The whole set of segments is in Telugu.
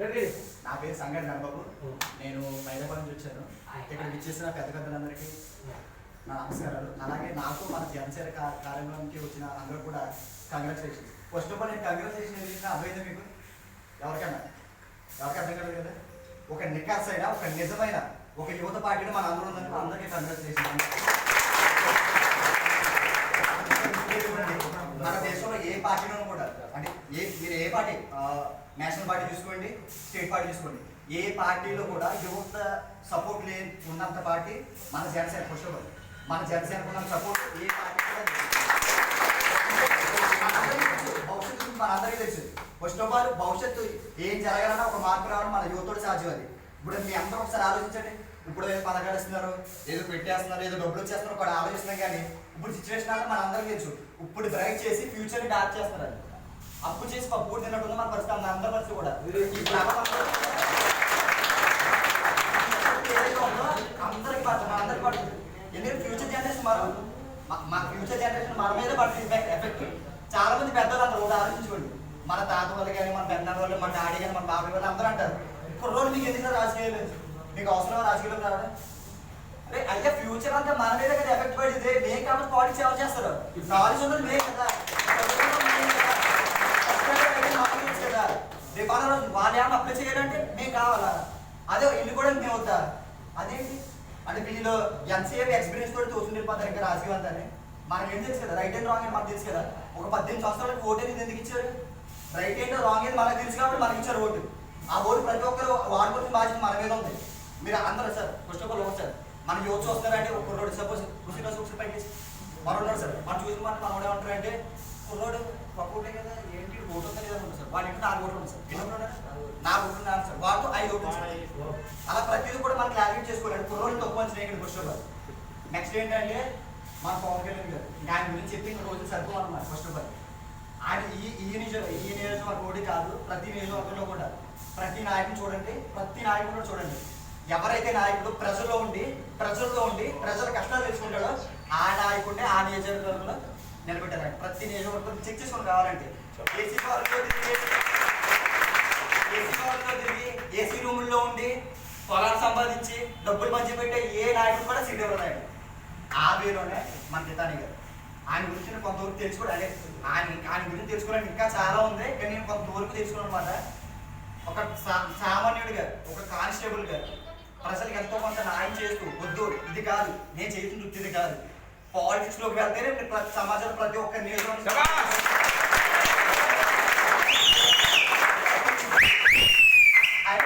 నా పేరు సంగతి గణబాబు నేను హైదరాబాద్ నుంచి వచ్చాను. ఇక్కడ. విచ్చేసిన పెద్ద పెద్దలందరికీ నా నమస్కారాలు. అలాగే నాకు మన జనసేన కార్యక్రమానికి వచ్చిన అందరూ కూడా కంగ్రాచులేషన్ ఫస్ట్ ఆఫ్ ఆల్ నేను కంగ్రాచులేషన్ చేసిన అర్థమైంది మీకు? ఎవరికైనా ఎవరికి అర్థం కాదు కదా? ఒక నికాస్ అయిన ఒక నిజమైన? ఒక యువత పార్టీలో మన అందరూ అందరికీ కంగ్రాచులేషన్ మన దేశంలో ఏ పార్టీలోనూ కూడా అంటే ఏ మీరు ఏ పార్టీ నేషనల్ పార్టీ చూసుకోండి స్టేట్ పార్టీ చూసుకోండి. ఏ పార్టీలో కూడా యువత సపోర్ట్ లే ఉన్నంత పార్టీ మన జనసేన పుష్పం మన జనసేన ఉన్న సపోర్ట్ ఏ పార్టీ కూడా భవిష్యత్తు మనందరికీ తెలుసు. ఫస్ట్ ఆఫ్ ఆల్ భవిష్యత్తు ఏం జరగాలన్నా ఒక మార్పు రావడం మన యువతోడు సాధ్యం అది. ఇప్పుడు మీ అందరూ ఒకసారి ఆలోచించండి. ఇప్పుడు ఏదో పథకాలు ఏదో పెట్టేస్తున్నారు ఏదో డబ్బులు వచ్చేస్తున్నారు కూడా ఆలోచిస్తున్నాం కానీ ఇప్పుడు సిచ్యువేషన్ అంటే మనందరికీ తెలుసు. ఇప్పుడు డ్రైవ్ చేసి ఫ్యూచర్ని డాక్ చేస్తున్నారు అది. అప్పు చేసి పప్పు తిన్నట్టు ఉంది మన పరిస్థితి మన అందరి పరిస్థితి కూడా. ఇప్పుడు ఏదైతే ఉందో అందరికి పడుతుంది అందరికి పడుతుంది. ఎందుకంటే ఫ్యూచర్ జనరేషన్ మనం మా- మా ఫ్యూచర్ జనరేషన్ మన మీద పడుతుంది ఎఫెక్ట్ చాలా మంది పెద్దలు అందరూ కూడా ఆలోచించుకోండి. మన తాత వాళ్ళు కానీ మన పెద్ద వాళ్ళు మన డాడీ కానీ మన బాబాయ్ వాళ్ళు అందరూ అంటారు కుర్రోళ్ళు మీకు ఎందుకు రాజకీయాలు లేదు మీకు అవసరం రాజకీయాలు రావడం? అరే అయితే ఫ్యూచర్ అంతా మన మీద కదా ఎఫెక్ట్ పడింది. మేము కాబట్టి పాలిటిక్స్ ఎవరు చేస్తారు? నాలెడ్జ్ ఉన్నది మేము కదా చదువుకున్నది మేము కదా. కష్టపడి అయితే మాకు తెలుసు కదా రేపు అన్న రోజు వాళ్ళు ఏమన్నా అప్లై చేయాలంటే మేము కావాలా? అదే ఇల్లు కూడా మేము వద్దా? అదేంటి? అంటే వీళ్ళు ఎంతసేపు ఎక్స్పీరియన్స్ తోటి తోచుని వెళ్ళిపోతారు ఇంకా రాజకీయం అంతానే. మనకి ఏం తెలుసు కదా రైట్ అండ్ రాంగ్ అని మనకు తెలుసు కదా. ఒక పద్దెనిమిది సంవత్సరాలకు ఓటు అనేది ఎందుకు ఇచ్చారు? రైట్ అండ్ రాంగ్ అని మనకు తెలుసు కాబట్టి మనకి ఇచ్చారు ఓటు. ఆ ఓటు ప్రతి ఒక్కరు వాడుకోవాల్సిన బాధ్యత మన మీద ఉంది. మీరు అందరూ సార్ ఫస్ట్ ఆఫ్ ఆల్ ఒకటి సార్ మన యువత చూస్తారంటే ఒక కుర్రోడు సపోజ్ కృషి రోజు ఒకసారి పైకి మరొన్నాడు సార్. మనం చూసిన మాట మనోడు ఏమంటారు అంటే కుర్రోడు కదా ఏంటి? ఓటు ఉందా లేదా సార్? వాడి ఇంట్లో నాలుగు ఓట్లు ఉంది సార్? నాలుగు ఓట్లు నాలుగు సార్. వాడితో ఐదు ఓట్లు. అలా ప్రతిదీ కూడా మనం క్లారిఫై చేసుకోవాలి కుర్రోడు తక్కువ అని ఇక్కడ ఆల్ నెక్స్ట్ ఏంటంటే మన పవన్ కళ్యాణ్ గారు. ఆయన గురించి చెప్పి ఇంకా రోజులు సరిపోమన్నమాట ఫస్ట్ ఆఫ్ ఆల్ ఆయన ఈ ఈ నియోజక ఈ నియోజకవర్గం ఒకటి కాదు ప్రతి నియోజకవర్గంలో కూడా. ప్రతి నాయకుడు చూడండి ప్రతి నాయకుడు కూడా చూడండి. ఎవరైతే నాయకుడు ప్రజల్లో ఉండి ప్రజల్లో ఉండి ప్రజల కష్టాలు తెలుసుకుంటాడో ఆ నాయకుడిని ఆ నియోజకవర్గంలో నిలబెట్టారు ప్రతి నియోజకవర్గం చెక్ చేసుకొని కావాలంటే ఏసీ కాలంలో తిరిగి ఏసీ కాలంలో తిరిగి ఏసీ రూముల్లో ఉండి పొలాలు సంపాదించి డబ్బులు మంచి పెట్టే ఏ నాయకుడు కూడా సీట్ ఎవరు నాయకుడు ఆ వేలోనే మన కితాని గారు. ఆయన గురించి నేను కొంతవరకు తెలుసుకోవడం అదే ఆయన ఆయన గురించి తెలుసుకోవడానికి ఇంకా చాలా ఉంది. కానీ నేను కొంతవరకు తెలుసుకున్నాను అనమాట ఒక సా- సామాన్యుడిగా ఒక కానిస్టేబుల్గా ప్రజలకు ఎంతో కొంత న్యాయం చేస్తూ వద్దు ఇది కాదు నేను చేసిన వృత్తి ఇది కాదు. పాలిటిక్స్లోకి వెళ్తేనే ప్రతి సమాజంలో ప్రతి ఒక్క నియోజకవర్గం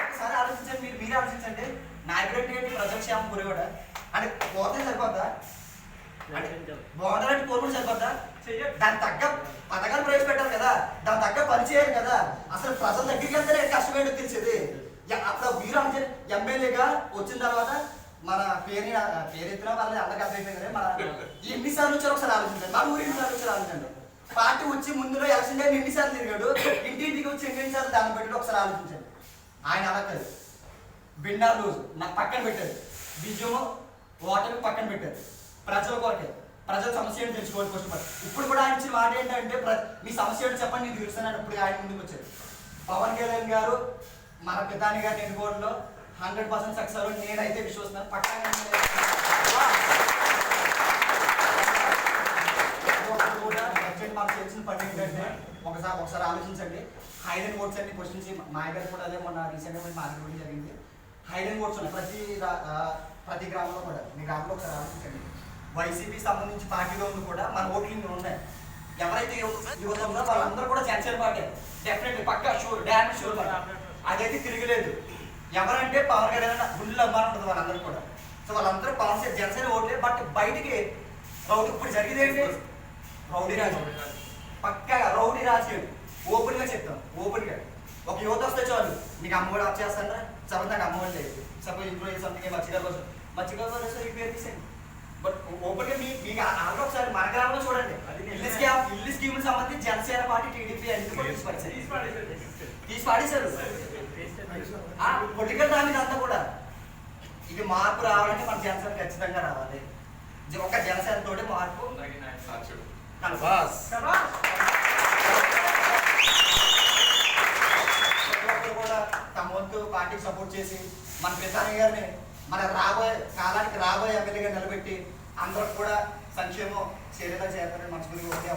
ఒకసారి ఆలోచించండి మీరు మీరు ఆలోచించండి నాయకుడు ఏంటి ప్రజాక్షేమం గురివాడా అంటే పోతే సరిపోద్దా బాగుండాలంటే కోరుకుంటే సరిపోద్దా దాని తగ్గ పథకాలు ప్రవేశపెట్టాలి కదా దాని తగ్గ పని చేయాలి కదా అసలు ప్రజల దగ్గరికి వెళ్తేనే కష్టమేంటో తెలిసేది అప్పుడు మీరు అంటే ఎమ్మెల్యేగా వచ్చిన తర్వాత మన పేరు పేరు ఎత్తినా వాళ్ళని అందరికి అర్థమైపోయింది మన ఎన్నిసార్లు వచ్చారు ఒకసారి ఆలోచించండి. మన ఊరి ఎన్నిసార్లు వచ్చారు ఆలోచించండి. పార్టీ వచ్చి ముందులో ఎలక్షన్ టైం ఎన్నిసార్లు తిరిగాడు ఇంటింటికి వచ్చి ఎన్నిసార్లు దాన్ని పెట్టి ఒకసారి ఆలోచించండి. ఆయన అలా కాదు బిండా రోజు నాకు పక్కన పెట్టారు. విజయము ఓటమి పక్కన పెట్టారు. ప్రజల కొరకే ప్రజల సమస్య ఏంటి తెలుసుకోవాలి ఫస్ట్ ఇప్పుడు కూడా ఆయన మాట ఏంటంటే మీ సమస్య ఏంటి చెప్పండి నేను తెలుస్తాను ఇప్పుడు ఆయన ముందుకు వచ్చారు. పవన్ కళ్యాణ్ గారు మన పితాని గారి ఎన్నుకోవడంలో హండ్రెడ్ పర్సెంట్ సక్సెస్ అవ్వడం నేనైతే విశ్వసిస్తున్నాను. పక్కన కూడా మాకు తెలిసిన పని ఏంటంటే ఒకసారి ఒకసారి ఆలోచించండి. హైడెన్ ఓట్స్ అన్ని క్వశ్చన్స్ మా గారు కూడా అదే మొన్న రీసెంట్గా మాట్లాడడం జరిగింది. హైడెన్ ఓట్స్ ఉన్నాయి. ప్రతి ప్రతి గ్రామంలో కూడా మీ గ్రామంలో ఒకసారి ఆలోచించండి. వైసీపీ సంబంధించి పార్టీలో ఉంది కూడా మన ఓట్లు ఇన్ని ఉన్నాయి. ఎవరైతే యువత ఉన్నారో వాళ్ళందరూ కూడా జనసేన పార్టీ. డెఫినెట్లీ పక్కా షూర్ డ్యామ్ షూర్ అదైతే తిరగలేదు. ఎవరంటే పవన్ కళ్యాణ్ గుండెలు అమ్మాలని ఉంటుంది వాళ్ళందరూ కూడా. సో వాళ్ళందరూ పవన్ కళ్యాణ్ జనసేన ఓట్లే బట్ బయటికి రౌడీ ఇప్పుడు జరిగేది ఏంటి? రౌడీ రాజకీయం పక్కగా రౌడీ రాజకీయం ఓపెన్గా చెప్తాం. ఓపెన్గా. ఒక యువత వస్తే చాలు. నీకు అమ్మఒడి ఆఫ్ చేస్తారా? సపోజ్ నాకు అమ్మఒడి లేదు. సపోజ్ ఇంట్లో సంథింగ్ మచ్చిగా కోసం మచ్చిగా కోసం ఈ పేరు తీసేయండి బట్ ఓపెన్గా మీ మీకు ఆల్రెడీ ఒకసారి మన గ్రామంలో చూడండి. ఇల్లు స్కీమ్ ఇల్లు స్కీమ్ సంబంధించి జనసేన పార్టీ టీడీపీ అన్ని కూడా తీసి పడేశారు. తీసి పాడేశారు. పొలిటికల్ డామేజ్ అంతా కూడా. ఇది మార్పు రావాలంటే మన జనసేన ఖచ్చితంగా రావాలి. ఇది ఒక జనసేన తోటి మార్పు కూడా తమ వంతు పార్టీకి సపోర్ట్ చేసి మన ప్రధాని గారిని మన రాబోయే కాలానికి రాబోయే ఎమ్మెల్యేగా నిలబెట్టి అందరూ కూడా సంక్షేమం చేరేలా చేస్తారని మనస్ఫూర్తిగా